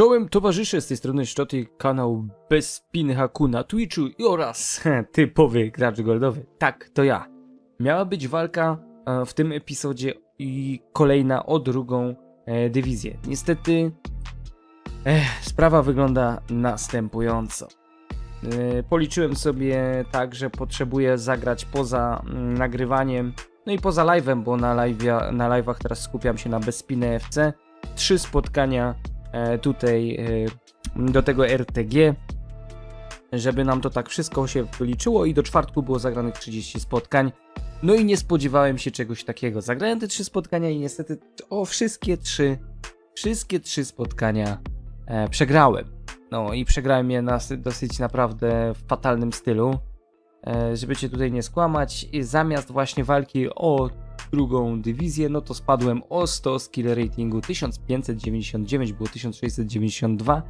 Czołem towarzysze z tej strony Szczoty, kanał Bez Spiny Haku na Twitchu i oraz typowy gracz goldowy. Tak, to ja. Miała być walka e, w tym epizodzie i kolejna o drugą e, dywizję. Niestety eh, sprawa wygląda następująco. E, policzyłem sobie tak, że potrzebuję zagrać poza mm, nagrywaniem, no i poza live'em, bo na, na live'ach teraz skupiam się na Bezpinę FC. Trzy spotkania tutaj e, do tego RTG, żeby nam to tak wszystko się liczyło i do czwartku było zagranych 30 spotkań. No i nie spodziewałem się czegoś takiego. Zagrałem te trzy spotkania i niestety o wszystkie trzy, wszystkie trzy spotkania e, przegrałem. No i przegrałem je na sy- dosyć naprawdę w fatalnym stylu. E, żeby cię tutaj nie skłamać, i zamiast właśnie walki o drugą dywizję, no to spadłem o 100 skill ratingu 1599, było 1692.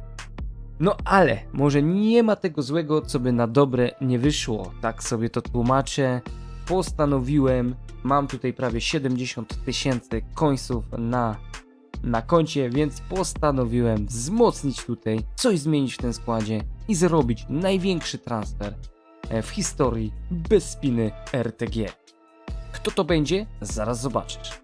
No ale może nie ma tego złego, co by na dobre nie wyszło. Tak sobie to tłumaczę. Postanowiłem, mam tutaj prawie 70 tysięcy końców na, na koncie, więc postanowiłem wzmocnić tutaj, coś zmienić w tym składzie i zrobić największy transfer e, w historii bez spiny RTG. Kto to będzie? Zaraz zobaczysz.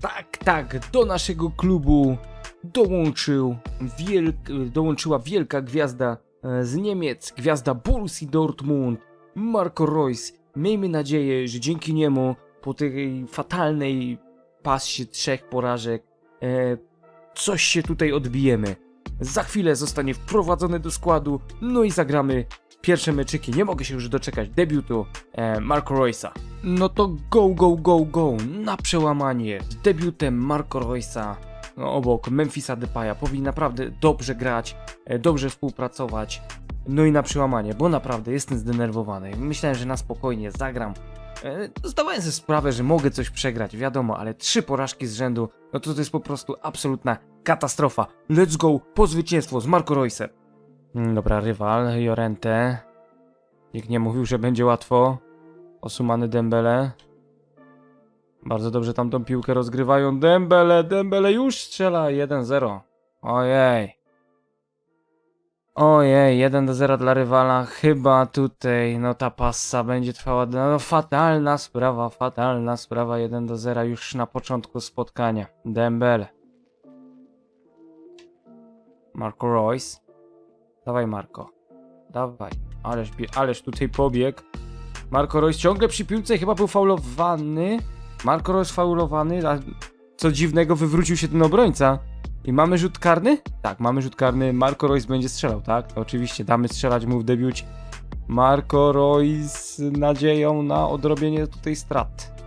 Tak, tak, do naszego klubu dołączył wielk, dołączyła wielka gwiazda e, z Niemiec, gwiazda Borussii Dortmund, Marco Reus. Miejmy nadzieję, że dzięki niemu po tej fatalnej pasie trzech porażek e, coś się tutaj odbijemy. Za chwilę zostanie wprowadzony do składu, no i zagramy pierwsze meczyki. Nie mogę się już doczekać debiutu e, Marco Reusa. No to go, go, go, go na przełamanie debiutem Marco Reusa no, obok Memphisa Depaya. Powinien naprawdę dobrze grać, e, dobrze współpracować. No i na przełamanie, bo naprawdę jestem zdenerwowany. Myślałem, że na spokojnie zagram. E, Zdawałem sobie sprawę, że mogę coś przegrać, wiadomo, ale trzy porażki z rzędu, no to to jest po prostu absolutna katastrofa. Let's go po zwycięstwo z Marco Reusem. Mm, Dobra, rywal, Jorente. Nikt nie mówił, że będzie łatwo. Osumany Dembele. Bardzo dobrze tam tą piłkę rozgrywają. Dembele, Dembele już strzela 1-0. Ojej. Ojej, 1 do 0 dla rywala. Chyba tutaj, no ta passa będzie trwała. No fatalna sprawa, fatalna sprawa. 1 do 0 już na początku spotkania. Dembele. Marco Royce. Dawaj, Marco. Dawaj. Ależ, ależ tutaj pobieg. Marco Royce ciągle przy piłce chyba był faulowany. Marco Reus faulowany, a co dziwnego wywrócił się ten obrońca. I mamy rzut karny? Tak, mamy rzut karny. Marco Reus będzie strzelał, tak? Oczywiście, damy strzelać mu w debiucie. Marco Reus z nadzieją na odrobienie tutaj strat.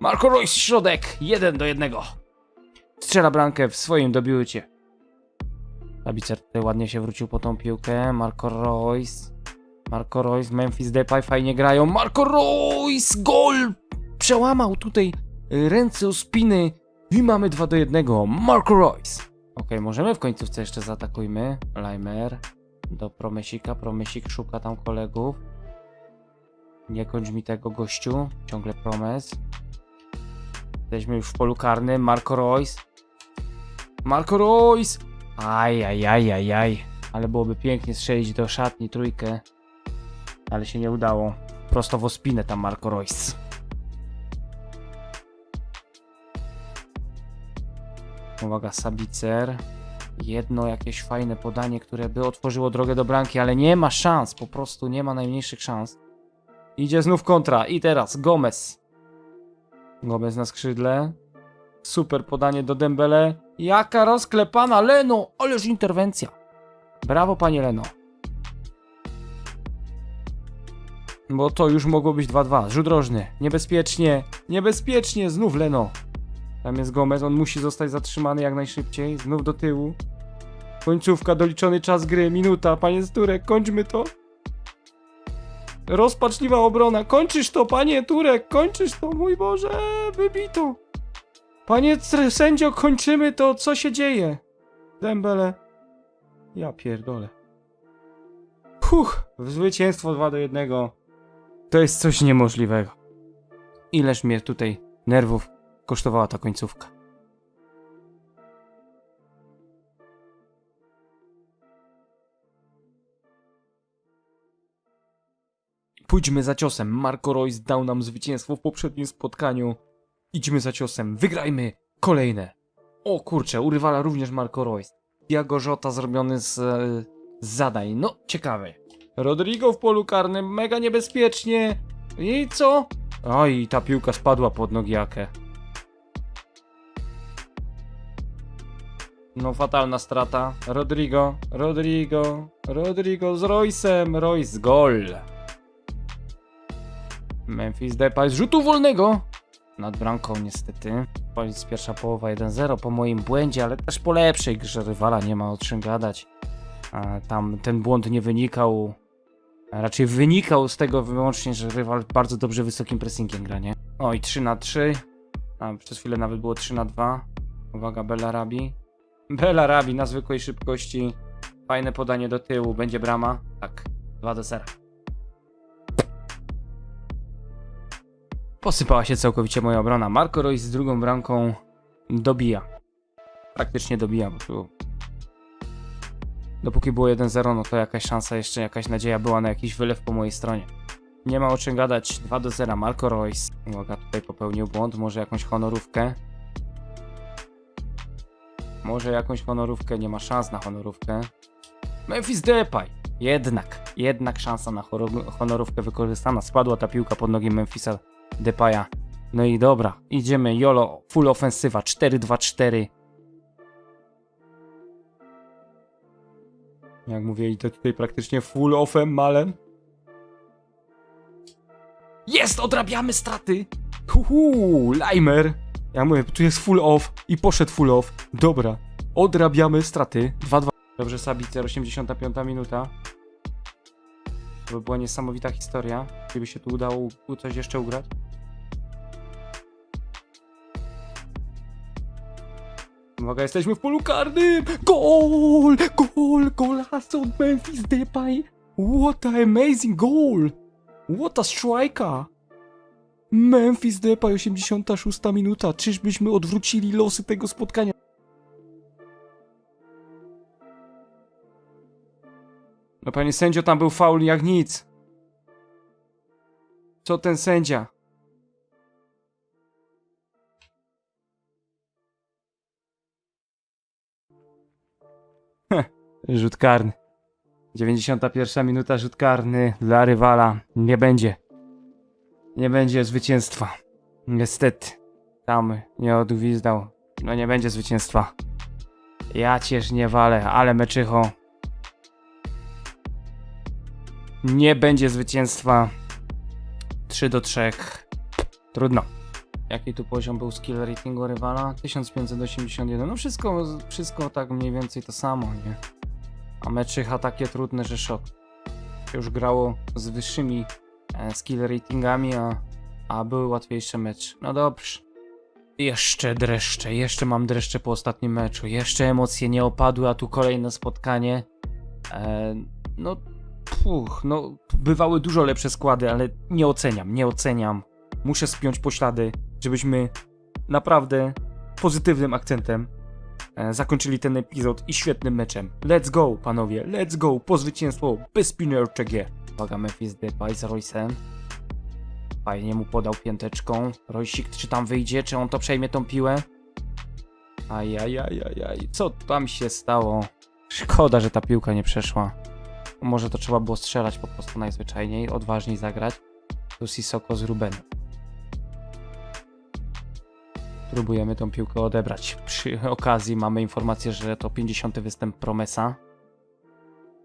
Marco Reus środek, 1 do 1. Strzela bramkę w swoim debiucie. Tabicer tutaj ładnie się wrócił po tą piłkę. Marco Reus. Marco Reus, Memphis Depay fajnie grają. Marco Reus, gol! Przełamał tutaj y, ręce o spiny i mamy 2 do 1. Marco Reus. Okej, możemy w końcówce jeszcze zaatakujmy. Limer do Promesika. Promesik szuka tam kolegów. Nie kończ mi tego gościu. Ciągle Promes. Jesteśmy już w polu karnym. Marco Reus. Marco Reus! Aj, aj, aj, aj, aj. Ale byłoby pięknie strzelić do szatni trójkę. Ale się nie udało. Prosto w ospinę tam Marco Reus. Uwaga, Sabicer. Jedno jakieś fajne podanie, które by otworzyło drogę do bramki, ale nie ma szans. Po prostu nie ma najmniejszych szans. Idzie znów kontra. I teraz Gomez. Gomez na skrzydle. Super podanie do Dembele. Jaka rozklepana Leno! Ależ interwencja. Brawo, panie Leno. Bo to już mogło być 2-2. Rzut rożny. Niebezpiecznie. Niebezpiecznie. Znów Leno. Tam jest Gomez. On musi zostać zatrzymany jak najszybciej. Znów do tyłu. Końcówka, doliczony czas gry. Minuta. Panie Turek, kończmy to. Rozpaczliwa obrona. Kończysz to, panie Turek. Kończysz to. Mój Boże. Wybito. Panie sędzio, kończymy to, co się dzieje? Dembele. Ja pierdolę. Puch, zwycięstwo 2 do 1. To jest coś niemożliwego. Ileż mnie tutaj nerwów kosztowała ta końcówka. Pójdźmy za ciosem. Marco Royce dał nam zwycięstwo w poprzednim spotkaniu. Idźmy za ciosem. Wygrajmy kolejne. O kurczę, u rywala również Marco Royce. Diago Jota zrobiony z, e, z zadań. No, ciekawe. Rodrigo w polu karnym, mega niebezpiecznie. I co? Oj, ta piłka spadła pod nogi Ake. No, fatalna strata. Rodrigo, Rodrigo, Rodrigo z Royce'em. Royce gol. Memphis Depay z rzutu wolnego. Nad bramką niestety. Koniec pierwsza połowa 1-0 po moim błędzie, ale też po lepszej grze rywala nie ma o czym gadać. Tam ten błąd nie wynikał, raczej wynikał z tego wyłącznie, że rywal bardzo dobrze wysokim pressingiem gra, nie? Oj, 3 na 3. A przez chwilę nawet było 3 na 2. Uwaga, Bellarabi. Bellarabi na zwykłej szybkości. Fajne podanie do tyłu. Będzie brama? Tak. 2 do 0. Posypała się całkowicie moja obrona. Marco Royce z drugą bramką dobija. Praktycznie dobija, bo tu... Dopóki było 1-0, no to jakaś szansa, jeszcze jakaś nadzieja była na jakiś wylew po mojej stronie. Nie ma o czym gadać. 2 do 0 Marco Royce. Uwaga, tutaj popełnił błąd. Może jakąś honorówkę. Może jakąś honorówkę. Nie ma szans na honorówkę. Memphis Depay. Jednak, jednak szansa na honorówkę wykorzystana. Spadła ta piłka pod nogi Memphisa Depaya. No i dobra, idziemy. Jolo, full ofensywa. 4-2-4. Jak mówię, idę tutaj praktycznie full offem, Malen. Jest! Odrabiamy straty! Huhu, Limer! Ja mówię, tu jest full off i poszedł full off. Dobra, odrabiamy straty. 2-2. Dobrze, Sabicer, 85 minuta. To by była niesamowita historia, gdyby się tu udało coś jeszcze ugrać. Uwaga, jesteśmy w polu karnym! Gol! Gol! Golazo od Memphis Depay! What a amazing goal! What a striker! Memphis Depay, 86 minuta. Czyżbyśmy odwrócili losy tego spotkania? No panie sędzio, tam był faul jak nic. Co ten sędzia? Rzut karny. 91 minuta, rzut karny dla rywala. Nie będzie. Nie będzie zwycięstwa. Niestety. Tam nie odgwizdał. No nie będzie zwycięstwa. Ja cię nie walę, ale meczycho. Nie będzie zwycięstwa. 3 do 3. Trudno. Jaki tu poziom był skill ratingu rywala? 1581. No wszystko, wszystko tak mniej więcej to samo, nie? A meczycha takie trudne, że szok. Już grało z wyższymi e, skill ratingami, a, a były łatwiejsze mecze. No dobrze. Jeszcze dreszcze, jeszcze mam dreszcze po ostatnim meczu. Jeszcze emocje nie opadły, a tu kolejne spotkanie. E, no, puch, no, bywały dużo lepsze składy, ale nie oceniam, nie oceniam. Muszę spiąć poślady, żebyśmy naprawdę pozytywnym akcentem zakończyli ten epizod i świetnym meczem. Let's go, panowie, let's go, po zwycięstwo bez spinner G. Uwaga, Memphis Depay z Royce'em. Fajnie mu podał pięteczką. Roysik, czy tam wyjdzie, czy on to przejmie tą piłę? Ajajajajaj, co tam się stało? Szkoda, że ta piłka nie przeszła. Może to trzeba było strzelać po prostu najzwyczajniej, odważniej zagrać. Tu Sissoko z Rubenem. Próbujemy tą piłkę odebrać. Przy okazji mamy informację, że to 50. występ Promesa,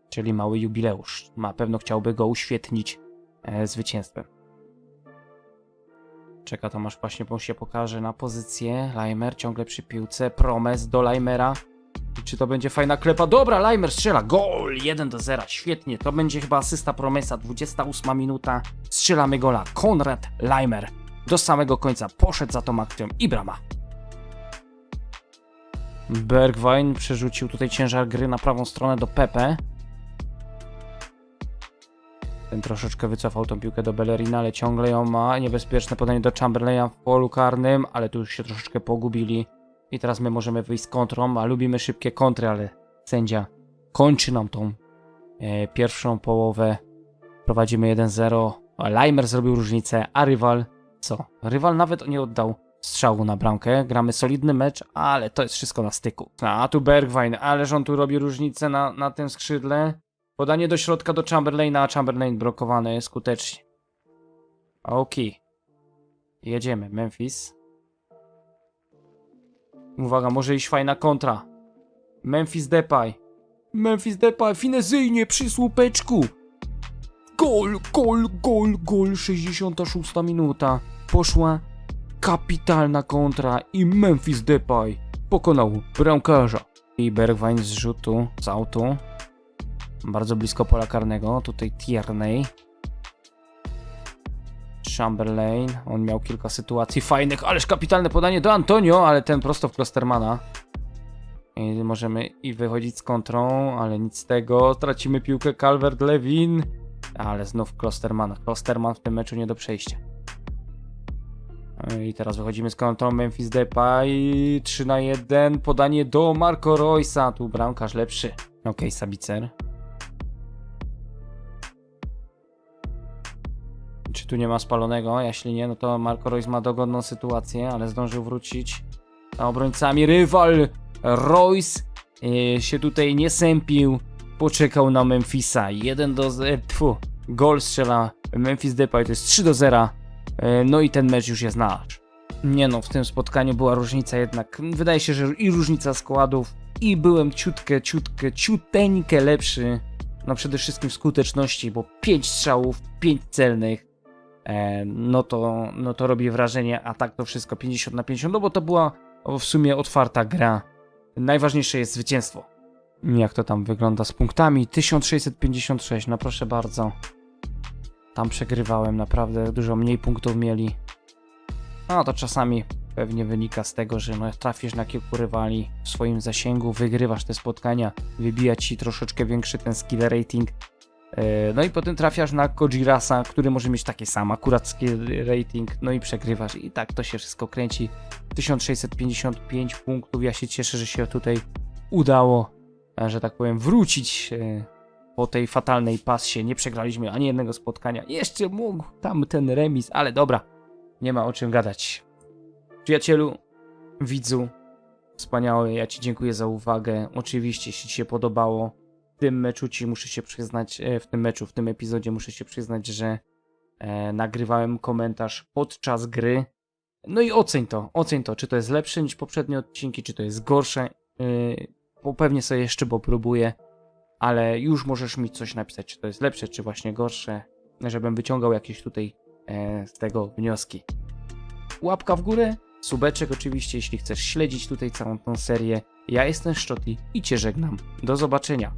czyli mały jubileusz. Na pewno chciałby go uświetnić e, zwycięstwem. Czeka tam aż właśnie mu się pokaże na pozycję. Leimer ciągle przy piłce. Promes do Leimera. Czy to będzie fajna klepa? Dobra, Leimer strzela. Gol! 1 do 0. Świetnie. To będzie chyba asysta Promesa. 28 minuta. Strzelamy gola. Konrad Leimer. Do samego końca poszedł za tą akcją i brama. Bergwijn przerzucił tutaj ciężar gry na prawą stronę do Pepe. Ten troszeczkę wycofał tą piłkę do Bellerina, ale ciągle ją ma. Niebezpieczne podanie do Chamberlaina w polu karnym, ale tu już się troszeczkę pogubili. I teraz my możemy wyjść z kontrą, a lubimy szybkie kontry, ale sędzia kończy nam tą e, pierwszą połowę. Prowadzimy 1-0. Leimer zrobił różnicę, a rywal co? Rywal nawet nie oddał strzału na bramkę. Gramy solidny mecz, ale to jest wszystko na styku. A tu Bergwijn, ależ on tu robi różnicę na, na tym skrzydle. Podanie do środka do Chamberlaina, a Chamberlain blokowany skutecznie. Okej. Jedziemy, Memphis. Uwaga, może iść fajna kontra. Memphis Depay. Memphis Depay, finezyjnie przy słupeczku. Gol, gol, gol, gol, 66 minuta. Poszła kapitalna kontra i Memphis Depay pokonał bramkarza. I Bergwijn z rzutu, z autu. Bardzo blisko pola karnego, tutaj Tierney. Chamberlain, on miał kilka sytuacji fajnych, ależ kapitalne podanie do Antonio, ale ten prosto w Klostermana. I możemy i wychodzić z kontrą, ale nic z tego. Tracimy piłkę Calvert-Lewin, ale znów Klostermana. Klosterman w tym meczu nie do przejścia. I teraz wychodzimy z kontrą Memphis Depay, 3 na 1, podanie do Marco Roysa, tu bramkarz lepszy. Okej, Sabicer. Czy tu nie ma spalonego? Jeśli nie, no to Marco Royce ma dogodną sytuację, ale zdążył wrócić za obrońcami. Rywal Royce e, się tutaj nie sępił, poczekał na Memphisa. 1 do 0, tfu, gol strzela Memphis Depay, to jest 3 do 0. E, No i ten mecz już jest nasz. Nie no, w tym spotkaniu była różnica jednak. Wydaje się, że i różnica składów, i byłem ciutkę, ciutkę, ciuteńkę lepszy. No przede wszystkim w skuteczności, bo 5 strzałów, 5 celnych. E, no to, no to robi wrażenie, a tak to wszystko 50 na 50, no bo to była w sumie otwarta gra. Najważniejsze jest zwycięstwo. Jak to tam wygląda z punktami? 1656, no proszę bardzo. Tam przegrywałem, naprawdę dużo mniej punktów mieli. No to czasami pewnie wynika z tego, że no, trafisz na kilku rywali w swoim zasięgu, wygrywasz te spotkania, wybija ci troszeczkę większy ten skill rating. E, No i potem trafiasz na Kojirasa, który może mieć taki sam akurat skill rating, no i przegrywasz. I tak to się wszystko kręci. 1655 punktów. Ja się cieszę, że się tutaj udało, e, że tak powiem, wrócić e, po tej fatalnej pasie. Nie przegraliśmy ani jednego spotkania. Jeszcze mógł tam ten remis, ale dobra, nie ma o czym gadać. Przyjacielu, widzu, wspaniały, ja Ci dziękuję za uwagę. Oczywiście, jeśli Ci się podobało, w tym meczu Ci muszę się przyznać, e, w tym meczu, w tym epizodzie muszę się przyznać, że e, nagrywałem komentarz podczas gry. No i oceń to, oceń to, czy to jest lepsze niż poprzednie odcinki, czy to jest gorsze. Yy, bo pewnie sobie jeszcze popróbuję, ale już możesz mi coś napisać, czy to jest lepsze, czy właśnie gorsze, żebym wyciągał jakieś tutaj e, z tego wnioski. Łapka w górę, subeczek oczywiście, jeśli chcesz śledzić tutaj całą tą serię. Ja jestem Szczoti i Cię żegnam. Do zobaczenia.